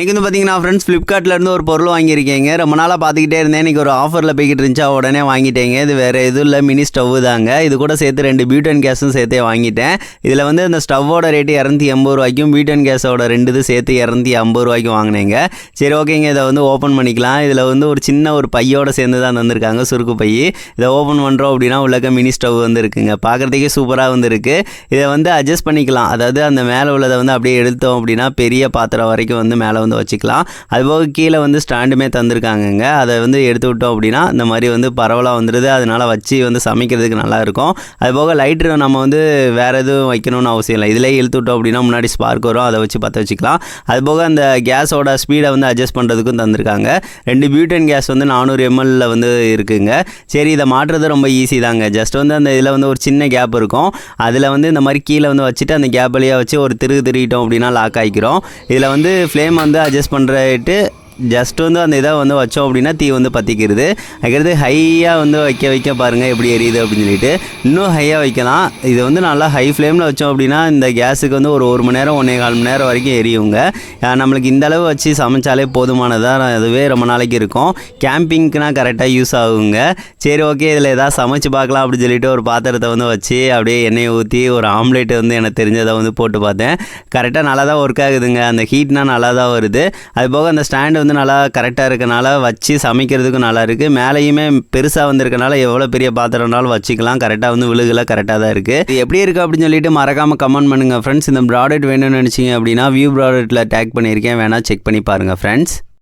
இன்றைக்கி வந்து பார்த்தீங்கன்னா ஃப்ரெண்ட்ஸ் ஃப்ளிப்கார்ட்லேருந்து ஒரு பொருள் வாங்கியிருக்கேங்க. ரொம்ப நாளாக பார்த்துக்கிட்டே இருந்தேன். இன்றைக்கி ஒரு ஆஃபரில் போய்கிட்டு இருந்துச்சா. உடனே வாங்கிட்டேங்க. இது வேறு எதுவும் இல்லை. மினி ஸ்டவ் தாங்க. இது கூட சேர்த்து ரெண்டு பியூட்டன் கேஸும் சேர்த்தே வாங்கிட்டேன். இதில் வந்து இந்த ஸ்டவ்வோட ரேட்டு இரநூத்தி எண்பது ரூபாய்க்கும் பியூட்டன் கேஸோட ரெண்டு இது சேர்த்து இரநூத்தி ஐம்பது ரூபாய்க்கும் வாங்கினேங்க. சரி ஓகேங்க இதை வந்து ஓப்பன் பண்ணிக்கலாம். இதில் வந்து ஒரு சின்ன ஒரு பையோட சேர்ந்து தான் தந்திருக்காங்க. சுருக்கு பை. இதை ஓப்பன் பண்ணுறோம் அப்படின்னா உள்ளக்க மினி ஸ்டவ் வந்து இருக்குங்க. பார்க்குறதுக்கே சூப்பராக வந்துருக்கு இதை வந்து அட்ஜஸ்ட் பண்ணிக்கலாம். அதாவது அந்த மேலே உள்ளதை வந்து அப்படியே எடுத்தோம் அப்படின்னா பெரிய பாத்திரம் வரைக்கும் வந்து மேலே வந்து வச்சுக்கலாம். அதுபோக கீழே வந்து ஸ்டாண்டுமே தந்திருக்காங்கங்க. அதை வந்து எடுத்து விட்டோம் அப்படின்னா இந்த மாதிரி வந்து பரவலாக வந்துடுது. அதனால் வச்சு வந்து சமைக்கிறதுக்கு நல்லாயிருக்கும். அதுபோக லைட்ரு நம்ம வந்து வேறு எதுவும் வைக்கணும்னு அவசியம் இல்லை. இதிலே இழுத்து விட்டோம் அப்படின்னா முன்னாடி ஸ்பார்க் வரும். அதை வச்சு பற்ற வச்சுக்கலாம். அதுபோக அந்த கேஸோட ஸ்பீடை வந்து அட்ஜஸ்ட் பண்ணுறதுக்கும் தந்திருக்காங்க. ரெண்டு பியூட்டன் கேஸ் வந்து நானூறு எம்எல்ல வந்து இருக்குங்க. சரி இதை மாட்டுறது ரொம்ப ஈஸி தாங்க. ஜஸ்ட் வந்து அந்த இதில் வந்து ஒரு சின்ன கேப் இருக்கும். அதில் வந்து இந்த மாதிரி கீழே வந்து வச்சுட்டு அந்த கேப் வழியாக வச்சு ஒரு திரு திருகிட்டோம் அப்படின்னா லாக் ஆகிக்கிறோம். இதில் வந்து ஃப்ளேம் வந்து அட்ஜஸ்ட் பண்ணுறட்டு ஜஸ்ட் வந்து அந்த இதை வந்து வச்சோம் அப்படின்னா தீ வந்து பற்றிக்கிறது அதுக்கடுத்து ஹையாக வந்து வைக்க வைக்க பாருங்கள் எப்படி எரியுது அப்படின்னு சொல்லிட்டு. இன்னும் ஹையாக வைக்கலாம். இது வந்து நல்லா ஹை ஃப்ளேமில் வச்சோம் அப்படின்னா இந்த கேஸுக்கு வந்து ஒரு ஒரு மணி நேரம் ஒன்றே கால் மணி நேரம் வரைக்கும் எரியுங்க. நம்மளுக்கு இந்த அளவு வச்சு சமைச்சாலே போதுமானதாக அதுவே ரொம்ப நாளைக்கு இருக்கும். கேம்பிங்க்குனா கரெக்டாக யூஸ் ஆகுங்க. சரி ஓகே இதில் ஏதாவது சமைச்சு பார்க்கலாம் அப்படின்னு சொல்லிட்டு ஒரு பாத்திரத்தை வந்து வச்சு அப்படியே எண்ணெயை ஊற்றி ஒரு ஆம்லேட் வந்து எனக்கு தெரிஞ்சதை வந்து போட்டு பார்த்தேன். கரெக்டாக நல்லா தான் ஒர்க் ஆகுதுங்க. அந்த ஹீட்னா நல்லா தான் வருது. அது போக அந்த ஸ்டாண்டு வந்து நல்லா கரெக்டாக இருக்கனால வச்சு சமைக்கிறதுக்கும் நல்லா இருக்குது மேலேயுமே பெருசாக வந்திருக்கனால எவ்வளோ பெரிய பாத்திரம்னாலும் வச்சுக்கலாம். கரெக்டாக வந்து விழுகலாம் கரெக்டாக தான் இருக்குது இது எப்படி இருக்குது அப்படின்னு சொல்லிட்டு மறக்காமல் கமெண்ட் பண்ணுங்கள் ஃப்ரெண்ட்ஸ் இந்த ப்ராடக்ட் வேணும்னு நினச்சிங்க அப்படின்னா வியூ ப்ராடக்ட்டில் டேக் பண்ணியிருக்கேன். வேணால் செக் பண்ணி பாருங்கள் ஃப்ரெண்ட்ஸ்